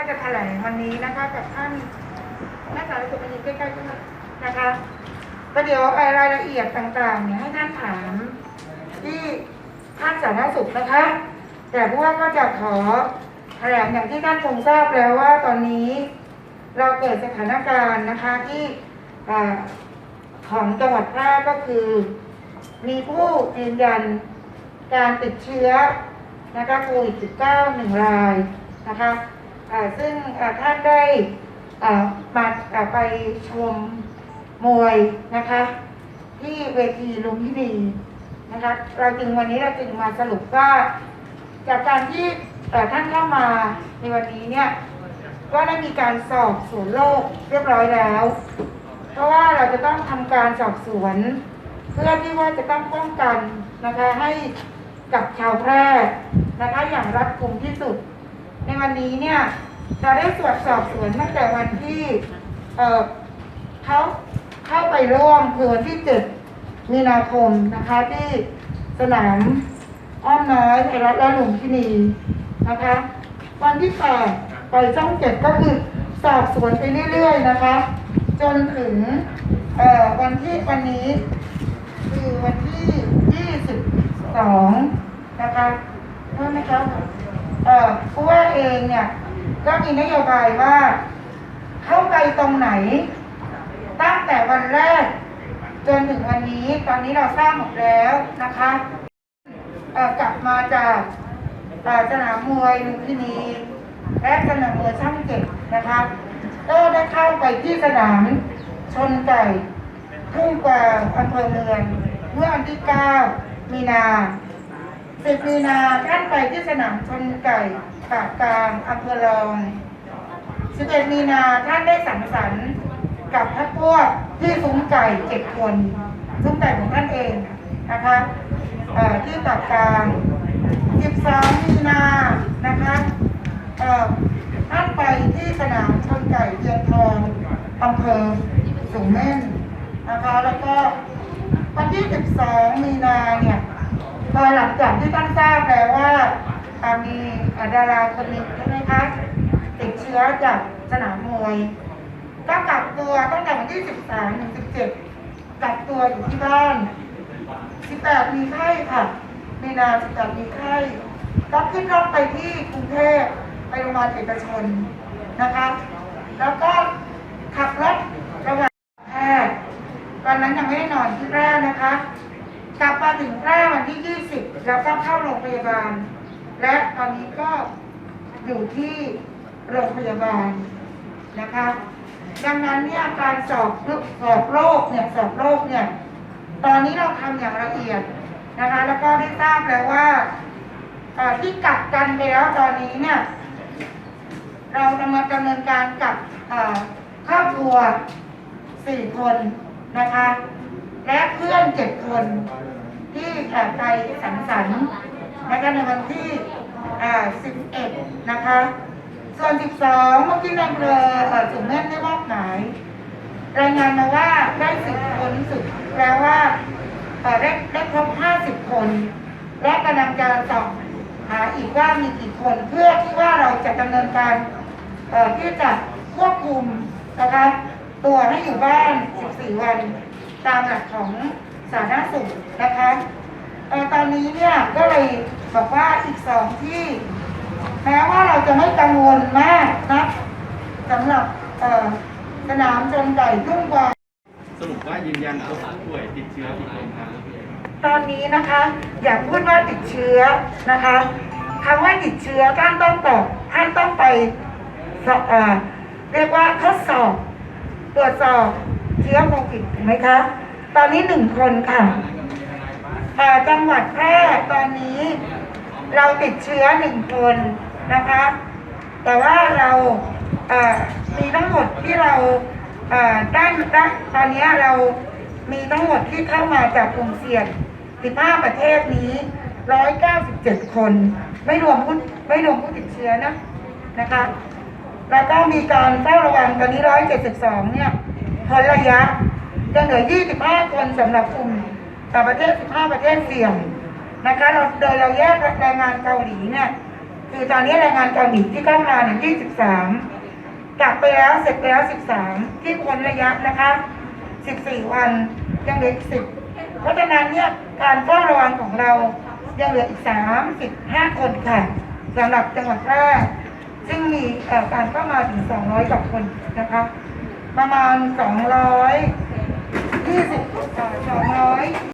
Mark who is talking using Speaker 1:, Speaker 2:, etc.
Speaker 1: ว่าจะแถลงวันนี้นะคะกับท่านแม่สาวสุขณีใกล้ๆกันนะคะก็เดี๋ยวรายละเอียดต่างๆเนี่ยให้ท่านถามที่ท่านสาธารณสุขนะคะ แต่ผู้ว่าก็จะขอแถลงอย่างที่ท่านคงทราบแล้วว่าตอนนี้เราเกิดสถานการณ์นะคะที่ของจังหวัดแพร่ก็คือ มีผู้ยืนยันการติดเชื้อนะคะโควิด -19 หนึ่งรายนะคะ ซึ่งท่านได้มาไปชมมวยนะคะ ที่เวทีลุมพินีนะคะเราจึงวันนี้เราจึงมาสรุปว่า จากการที่เอ่ท่านเข้ามาในวันนี้เนี่ยก็ได้มีการสอบสวนโรคเรียบร้อยแล้ว เพราะว่าเราจะต้องทำการสอบสวน เพื่อที่ว่าจะต้องป้องกันนะคะให้กับชาวแพร่นะคะอย่างรัดกุมที่สุด ในวันนี้เนี่ยเราได้ตรวจสอบสวนตั้งแต่วันที่เออเขาเข้าไปร่วมคือวันที่ 7 มีนาคมนะคะที่สนามอ้อมน้อยไทยรัฐและหลุมพินีนะคะ วันที่แปดไปช่องเจ็ดก็คือสอบสวนไปเรื่อยๆนะคะ จนถึงเออวันที่วันนี้ คือวันที่ยี่สิบสองนะคะใช่ไหมครับเอ่อ ผู้ว่าเองเนี่ย ก็มีนโยบายว่า เข้าไปตรงไหน ตั้งแต่วันแรก จนถึงวันนี้ ตอนนี้เราทราบหมดแล้วนะคะกลับมาจากสนามมวยลุมพินีและสนามมวยช่างเจ็ดนะคะก็ได้เข้าไปที่สนามชนไก่ทุ่งกว่าอำเภอเมืองเมื่อวันที่ 9 มีนา สิบมีนาท่านไปที่สนามชนไก่ปากกลางอำเภอรอง 11 มีนาท่านได้สังสรรค์กับพรรคพวกที่ซุ้มไก่เจ็ดคนซุ้มไก่ของท่านเองนะคะที่ปากกลาง12มีนานะคะท่านไปที่สนามชนไก่เทียนทองอำเภอสูงเม่นนะคะแล้วก็วันที่ 12 มีนาเนี่ย พอหลังจากที่ท่านทราบแล้วว่ามีดาราคนหนึ่งใช่ไหมคะติดเชื้อจากสนามมวยก็กักตัวตั้งแต่วันที่ 13ถึง17กักตัวอยู่ที่บ้าน 18 มีไข้ค่ะมีนา 18 มีไข้ก็ขึ้นรถไปที่กรุงเทพไปโรงพยาบาลเอกชนนะคะ แล้วก็ขับรถระหว่างแพร่ตอนนั้นยังไม่ได้นอนที่แร่นะคะ กลับมาถึงแพร่วันที่ 20 แล้วก็เข้าโรงพยาบาล และตอนนี้ก็อยู่ที่โรงพยาบาลนะคะ ดังนั้นเนี่ยการสอบสอบโรคเนี่ยสอบโรคเนี่ย ตอนนี้เราทำอย่างละเอียดนะคะ แล้วก็ได้ทราบแล้วว่าที่กักกันไปแล้วตอนนี้เนี่ยเราดำเนินดำเนินการกับครอบครัวสี่คนนะคะ เพื่อนเจ็ดคน ที่เอ่อไปสังสรรค์นะคะในวันที่สิบเอ็ดนะคะ ส่วนสิบสองเมื่อกี้นอำเภอเอ่อสุมเม่นได้มอบหมายรายงานมาว่าได้สิบคนสุดแปลว่าได้ได้ครบห้าสิบคน และกำลังจะสอบหาอีกว่ามีกี่คนเพื่อที่ว่าเราจะดำเนินการเอ่อที่จะควบคุมนะคะตัวให้อยู่บ้าน 14 วัน ตามหลักของ สาธารณสุขนะคะเอ่อตอนนี้เนี่ยก็เลยบอกว่าอีกสองที่แม้ว่าเราจะไม่กังวลมากนะสำหรับเอ่อสนามชนไก่ทุ่งกวาง
Speaker 2: สรุปว่ายืนยันพบผู้ป่วยติดเชื้อกี่คนครับ
Speaker 1: ตอนนี้นะคะ อย่าพูดว่าติดเชื้อนะคะคำว่าติดเชื้อท่านต้องตอบท่านต้องไปสอบเอ่อเรียกว่าทดสอบ ตรวจสอบเชื้อโควิดถูกไหมคะ ตอนนี้หนึ่งคนค่ะจังหวัดแพร่ตอนนี้เราติดเชื้อหนึ่งคนนะคะ แต่ว่าเรามีทั้งหมดที่เราได้ได้ตอนนี้เรามีทั้งหมดที่เข้ามาจากกลุ่มเสี่ยง 15 ประเทศนี้ 197 คน ไม่รวมผู้ไม่รวมผู้ติดเชื้อนะนะคะ แล้วก็มีการเฝ้าระวังตอนนี้ 172 เนี่ยพ้นระยะ จะเหลือ 25 คนสำหรับกลุ่มประเทศ 15 ประเทศเสี่ยงนะคะเราโดยเราแยกแรงงานเกาหลีเนี่ยคือตอนนี้แรงงานเกาหลีที่เข้ามาเนี่ย23กลับไปแล้วเสร็จแล้ว 13 ที่คนระยะนะคะ 14 วันยังเหลืออีก10 เพราะฉะนั้นเนี่ยการเฝ้าระวังของเรายังเหลืออีก 35 คนค่ะสำหรับจังหวัดแพร่ซึ่งมีการเข้ามาถึง 200กว่าคนนะคะ ประมาณ 200 20 trò nói